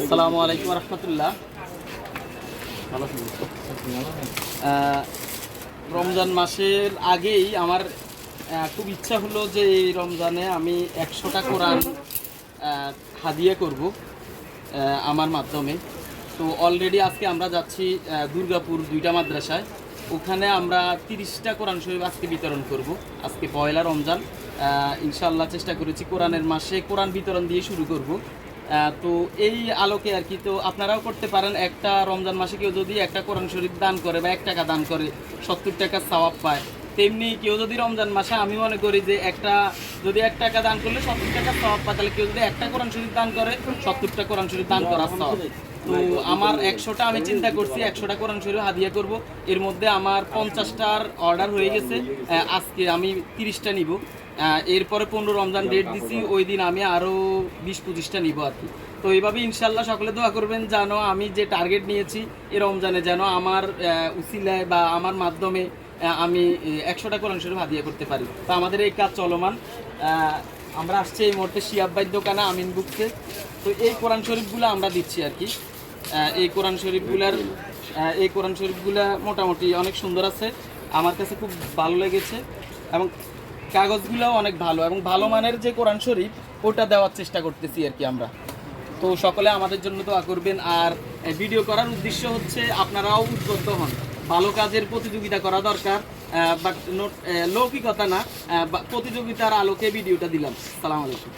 আসসালামু আলাইকুম রহমতুল্লাহ। রমজান মাসের আগেই আমার খুব ইচ্ছা হলো যে এই রমজানে আমি একশোটা কোরআন হাদিয়া করব আমার মাধ্যমে। তো অলরেডি আজকে আমরা যাচ্ছি দুর্গাপুর দুইটা মাদ্রাসায়। ওখানে আমরা তিরিশটা কোরআন শরীফ আজকে বিতরণ করব। আজকে পয়লা রমজান ইনশাল্লাহ চেষ্টা করেছি কোরআনের মাসে কোরআন বিতরণ দিয়ে শুরু করব। তো এই আলোকে আর কি, তো আপনারাও করতে পারেন, একটা রমজান মাসে কেউ যদি একটা কোরআন শরীফ দান করে বা এক টাকা দান করে, সত্তর টাকা সওয়াব পায়, তেমনি কেউ যদি রমজান মাসে, আমি মনে করি যে একটা, যদি এক টাকা দান করলে সত্তর টাকা সওয়াব পায়, তাহলে কেউ যদি একটা কোরআন শরীফ দান করে, সত্তরটা কোরআন শরীফ দান করা সওয়াব। তো আমার একশোটা আমি চিন্তা করছি একশোটা কোরআন শরীফ হাদিয়া করব। এর মধ্যে আমার পঞ্চাশটার অর্ডার হয়ে গেছে। আজকে আমি তিরিশটা নিব। এরপরে পনেরো রমজান ডেট দিছি ওই দিন আমি আরও বিশ পঁচিশটা নিব আর কি। তো এইভাবে ইনশাল্লাহ সকলে দোয়া করবেন যেন আমি যে টার্গেট নিয়েছি এ রমজানে যেন আমার আহ, উসিলায় বা আমার মাধ্যমে আমি একশোটা কোরআন শরীফ হাদিয়া করতে পারি। তো আমাদের এই কাজ চলমান। আমরা আসছি এই মুহূর্তে শিয়াব্বাইয়ের দোকানে, আমিন বুকসে তো এই কোরআন শরীফগুলো আমরা দিচ্ছি আর কি। এই কোরআন শরীফগুলার এই কোরআন শরীফগুলা মোটামুটি অনেক সুন্দর আছে। আমার কাছে খুব ভালো লেগেছে এবং কাগজগুলোও অনেক ভালো এবং ভালো মানের যে কোরআন শরীফ, ওটা দেওয়ার চেষ্টা করতেছি আর কি আমরা। তো সকলে আমাদের জন্য দোয়া করবেন। আর ভিডিও করার উদ্দেশ্য হচ্ছে আপনারাও উদ্বুদ্ধ হন। ভালো কাজের প্রতিযোগিতা করা দরকার বাট লৌকিকতা না প্রতিযোগিতার আলোকে ভিডিওটা দিলাম। সালাম আলাইকুম।